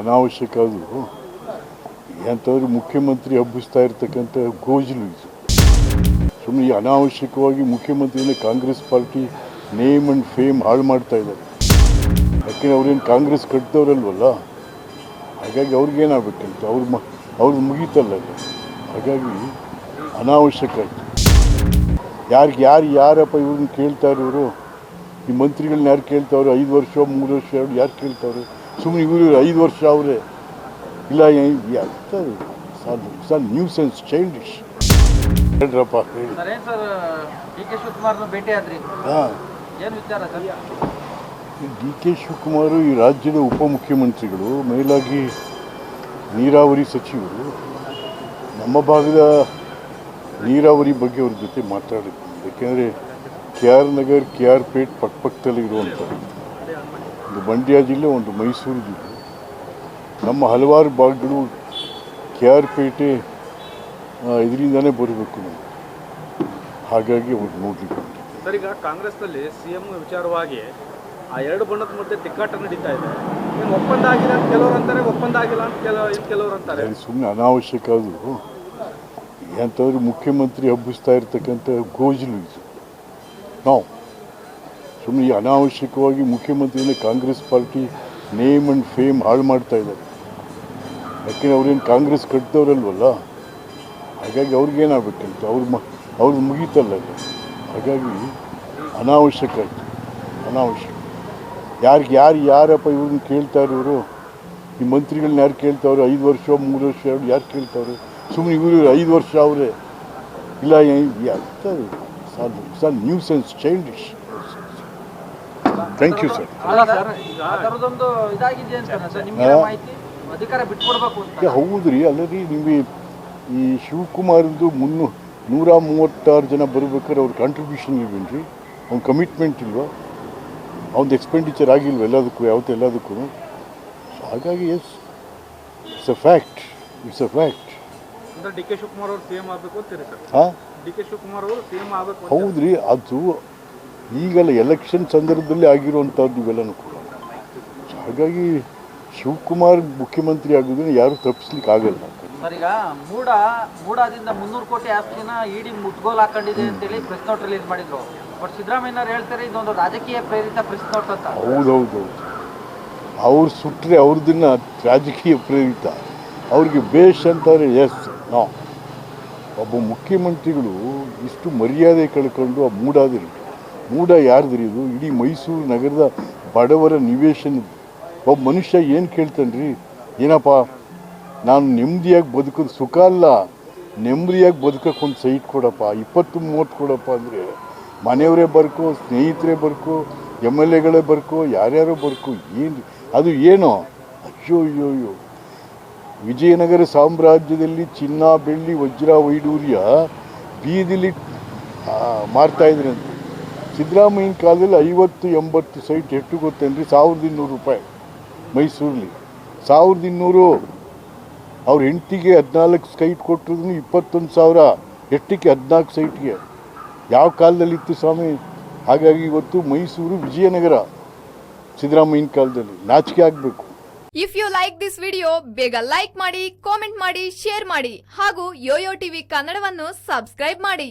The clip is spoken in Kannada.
ಅನಾವಶ್ಯಕ ಅದು ಎಂಥವ್ರು ಮುಖ್ಯಮಂತ್ರಿ ಹಬ್ಬಿಸ್ತಾ ಇರ್ತಕ್ಕಂಥ ಗೋಜಲು ಇದು. ಸುಮ್ಮನೆ ಈ ಅನಾವಶ್ಯಕವಾಗಿ ಮುಖ್ಯಮಂತ್ರಿನ Congress party name and fame ಹಾಳು ಮಾಡ್ತಾ ಇದ್ದಾರೆ. ಯಾಕೆಂದರೆ ಅವ್ರೇನು ಕಾಂಗ್ರೆಸ್ ಕಟ್ಟಿದವರಲ್ವಲ್ಲ ಹಾಗಾಗಿ ಅವ್ರಿಗೇನಾಗಬೇಕಂತ? ಅವ್ರ ಮ ಅವ್ರದ್ದು ಮುಗೀತಲ್ಲ ಹಾಗಾಗಿ ಅನಾವಶ್ಯಕ ಆಯಿತು. ಯಾರಿಗೆ, ಯಾರು, ಯಾರಪ್ಪ ಇವ್ರನ್ನ ಕೇಳ್ತಾ ಇವರು ಈ ಮಂತ್ರಿಗಳನ್ನ ಯಾರು ಕೇಳ್ತಾವ್ರೆ ಐದು ವರ್ಷ, ಮೂರು ವರ್ಷ ಎರಡು ಯಾರು ಕೇಳ್ತಾವ್ರೆ ಸುಮ್ಮನೆ ಇವರು ಐದು ವರ್ಷ ಅವರೇ ಇಲ್ಲ ಸರ್ ನ್ಯೂ ಸೆನ್ಸ್ ಚೈಲ್ಡಿಶ್ ಹೇಳ್ರಪ್ಪ ಹೇಳಿ ಸರ್ ಸರ್ ಹಾಂ. ಸರ್? ಡಿ ಕೆ ಶಿವಕುಮಾರ್ ಈ ರಾಜ್ಯದ ಉಪಮುಖ್ಯಮಂತ್ರಿಗಳು ಮೇಲಾಗಿ ನೀರಾವರಿ ಸಚಿವರು ನಮ್ಮ ಭಾಗದ ನೀರಾವರಿ ಬಗ್ಗೆ ಅವ್ರ ಜೊತೆ ಮಾತಾಡಿದ್ವಿ. ಯಾಕೆಂದರೆ K R Nagar K R Pet ಪಕ್ಕಪಕ್ಕದಲ್ಲಿ ಇರುವಂಥದ್ದು ಒಂದು ಮಂಡ್ಯ ಜಿಲ್ಲೆ ಒಂದು ಮೈಸೂರು ಜಿಲ್ಲೆ. ನಮ್ಮ ಹಲವಾರು ಭಾಗಗಳು ಕೆ ಆರ್ ಪೇಟೆ ಇದರಿಂದನೇ ಬರಬೇಕು ನಾವು ಹಾಗಾಗಿ ಅವ್ರು ನೋಡಲಿಕ್ಕೆ ಸರ್ ಈಗ ಕಾಂಗ್ರೆಸ್ನಲ್ಲಿ ಸಿಎಂ ವಿಚಾರವಾಗಿ ಆ ಎರಡು ಬಣ್ಣದ ಮಧ್ಯೆ ತಿಕ್ಕಾಟ ನಡೀತಾ ಇದೆ ಏನು ಒಪ್ಪಂದ ಆಗಿಲ್ಲ ಅಂತ ಕೆಲವರು ಅಂತಾರೆ ಒಪ್ಪಂದ ಆಗಿಲ್ಲ ಅಂತ ಕೆಲ ಕೆಲವರು ಅಂತಾರೆ. ಸುಮ್ಮನೆ ಅನಾವಶ್ಯಕ ಅದು. ಎಂಥವ್ರು ಮುಖ್ಯಮಂತ್ರಿ ಹಬ್ಬಿಸ್ತಾ ಇರ್ತಕ್ಕಂಥ ಗೋಜಲು ಇದು. ನಾವು ಸುಮ್ಮನೆ ಈ ಅನಾವಶ್ಯಕವಾಗಿ ಮುಖ್ಯಮಂತ್ರಿನೇ Congress party name and fame ಹಾಳು ಮಾಡ್ತಾ ಇದ್ದಾರೆ. ಯಾಕೆಂದರೆ ಅವ್ರೇನು ಕಾಂಗ್ರೆಸ್ ಕಟ್ಟಿದವರಲ್ವಲ್ಲ ಹಾಗಾಗಿ ಅವ್ರಿಗೇನಾಗಬೇಕಂತ? ಅವ್ರ ಮ ಅವ್ರದ್ದು ಮುಗೀತಲ್ಲ ಹಾಗಾಗಿ ಅನಾವಶ್ಯಕ ಆಯಿತು. ಅನಾವಶ್ಯಕ. ಯಾರಿಗೆ, ಯಾರು, ಯಾರಪ್ಪ ಇವ್ರನ್ನ ಕೇಳ್ತಾರೆ ಇವರು ಈ ಮಂತ್ರಿಗಳನ್ನ ಯಾರು ಕೇಳ್ತಾವ್ರೆ ಐದು ವರ್ಷ, ಮೂರು ವರ್ಷ, ಎರಡು ಯಾರು ಕೇಳ್ತಾವ್ರೆ ಸುಮ್ಮನೆ ಇವರು ಐದು ವರ್ಷ ಅವರೇ. ಇಲ್ಲ sir nuisance childish. Thank you sir ಅಲ್ಲ ಥರದೊಂದು ಇದಾಗಿದೆ ಅಂತ ಸರ್ ನಿಮ್ಗೆ ಈ ಶಿವಕುಮಾರ್ದು ಮುನ್ನೂ ನೂರ ಮೂವತ್ತಾರು ಜನ ಬರ್ಬೇಕಾದ್ರೆ ಅವ್ರ ಕಾಂಟ್ರಿಬ್ಯೂಷನ್ ಇಲ್ವೇನ್ರಿ ಅವ್ನ ಕಮಿಟ್ಮೆಂಟ್ ಇಲ್ವಾ? ಅವ್ನದು ಎಕ್ಸ್ಪೆಂಡಿಚರ್ ಆಗಿಲ್ವ ಎಲ್ಲದಕ್ಕೂ ಯಾವತ್ತೂ ಎಲ್ಲದಕ್ಕೂ? ಹಾಗಾಗಿ yes it's a fact it's a fact ಅಂದ್ರೆ ಡಿ ಕೆ ಶಿವಕುಮಾರ್ ಅವರು ಸಿಎಂ ಆಗಬೇಕು ಅಂತೀರಿ ಸರ್ ಹಾಂ? ಡಿ ಕೆ ಶಿವಕುಮಾರ್ ಅವರು ಸಿಎಂ ಆಗಬೇಕು ಹೌದು ರೀ ಅದು ಈಗಲ್ಲ ಎಲೆಕ್ಷನ್ ಸಂದರ್ಭದಲ್ಲಿ ಆಗಿರುವಂಥದ್ದು ಇವೆಲ್ಲನೂ ಕೂಡ. ಹಾಗಾಗಿ ಶಿವಕುಮಾರ್ ಮುಖ್ಯಮಂತ್ರಿ ಆಗೋದನ್ನು ಯಾರು ತಪ್ಪಿಸ್ಲಿಕ್ಕೆ ಆಗಲ್ಲ. ಸರ್ ಈಗ ಮೂಡ ಮೂಡಾದಿಂದ ಮುನ್ನೂರು ಕೋಟಿ ಆಸ್ತಿನ ಇಡಿ ಮುಟ್ಗೋಲ್ ಹಾಕೊಂಡಿದೆ ಅಂತೇಳಿ ಪ್ರೆಸ್ ನೋಟ್ ರಿಲೀಸ್ ಮಾಡಿದ್ರು. ಬಟ್ ಸಿದ್ದರಾಮಯ್ಯನವ್ರು ಹೇಳ್ತಾರೆ ಇದೊಂದು ರಾಜಕೀಯ ಪ್ರೇರಿತ ಪ್ರೆಸ್ ನೋಟ್ ಅಂತ. ಹೌದೌದು. ಅವ್ರು ಸುಟ್ಟರೆ ಅವ್ರದನ್ನ ರಾಜಕೀಯ ಪ್ರೇರಿತ. ಅವ್ರಿಗೆ ಬೇಷ್ ಅಂತಾರೆ ಎಸ್ ನೋ ಒಬ್ಬ ಮುಖ್ಯಮಂತ್ರಿಗಳು ಇಷ್ಟು ಮರ್ಯಾದೆ ಕಳ್ಕೊಂಡು ಆ ಮೂಡಾದಿರಿ ಮೂಡ ಯಾರ್ದಿರೋದು ಇಡೀ ಮೈಸೂರು ನಗರದ ಬಡವರ ನಿವೇಶನ ಒಬ್ಬ ಮನುಷ್ಯ ಏನು ಕೇಳ್ತಾನ್ರಿ? ಏನಪ್ಪ, ನಾನು ನೆಮ್ಮದಿಯಾಗಿ ಬದುಕೋದು ಸುಖ ಅಲ್ಲ. ನೆಮ್ಮದಿಯಾಗಿ ಬದುಕಕ್ಕೆ ಒಂದು ಸೈಟ್ ಕೊಡಪ್ಪ, ಇಪ್ಪತ್ತು ಮೂವತ್ತು ಕೊಡಪ್ಪ ಅಂದರೆ, ಮನೆಯವರೇ ಬರ್ಕೋ, ಸ್ನೇಹಿತರೇ ಬರ್ಕೋ, ಎಂ ಎಲ್ ಎಗಳೇ ಬರ್ಕೋ, ಯಾರ್ಯಾರೋ ಬರ್ಕೋ, ಏನು, ಅದು ಏನೋ? ಅಯ್ಯೋ ಅಯ್ಯೋ ಅಯ್ಯೋ ವಿಜಯನಗರ ಸಾಮ್ರಾಜ್ಯದಲ್ಲಿ ಚಿನ್ನ, ಬೆಳ್ಳಿ, ವಜ್ರ, ವೈಡೂರ್ಯ ಬೀದಿಲಿ ಮಾರ್ತಾಯಿದ್ರಂತ ಸಿದ್ದರಾಮಯ್ಯನ ಕಾಲದಲ್ಲಿ ಐವತ್ತು ಎಂಬತ್ತು ಸೈಟ್ ಎಷ್ಟು ಗೊತ್ತೇನ್ರಿ? ಸಾವಿರದ ಇನ್ನೂರು ರೂಪಾಯಿ ಮೈಸೂರಲ್ಲಿ. ಸಾವಿರದ ಇನ್ನೂರು. ಅವ್ರ ಹೆಂಡತಿಗೆ ಹದಿನಾಲ್ಕು ಸೈಟ್ ಕೊಟ್ಟಿದ್ರು ಇಪ್ಪತ್ತೊಂದು ಸಾವಿರ. ಎಷ್ಟಕ್ಕೆ? ಹದಿನಾಲ್ಕು ಸೈಟ್ಗೆ. ಯಾವ ಕಾಲದಲ್ಲಿತ್ತು ಸ್ವಾಮಿ? ಹಾಗಾಗಿ ಇವತ್ತು ಮೈಸೂರು ವಿಜಯನಗರ ಸಿದ್ದರಾಮಯ್ಯನ ಕಾಲದಲ್ಲಿ. ನಾಚಿಕೆ ಆಗಬೇಕು. If you like this video ಬೇಗ ಲೈಕ್ ಮಾಡಿ ಕಾಮೆಂಟ್ ಮಾಡಿ ಶೇರ್ ಮಾಡಿ ಹಾಗೂ ಯೋಯೋ ಟಿವಿ ಕನ್ನಡವನ್ನು ಸಬ್ಸ್ಕ್ರೈಬ್ ಮಾಡಿ.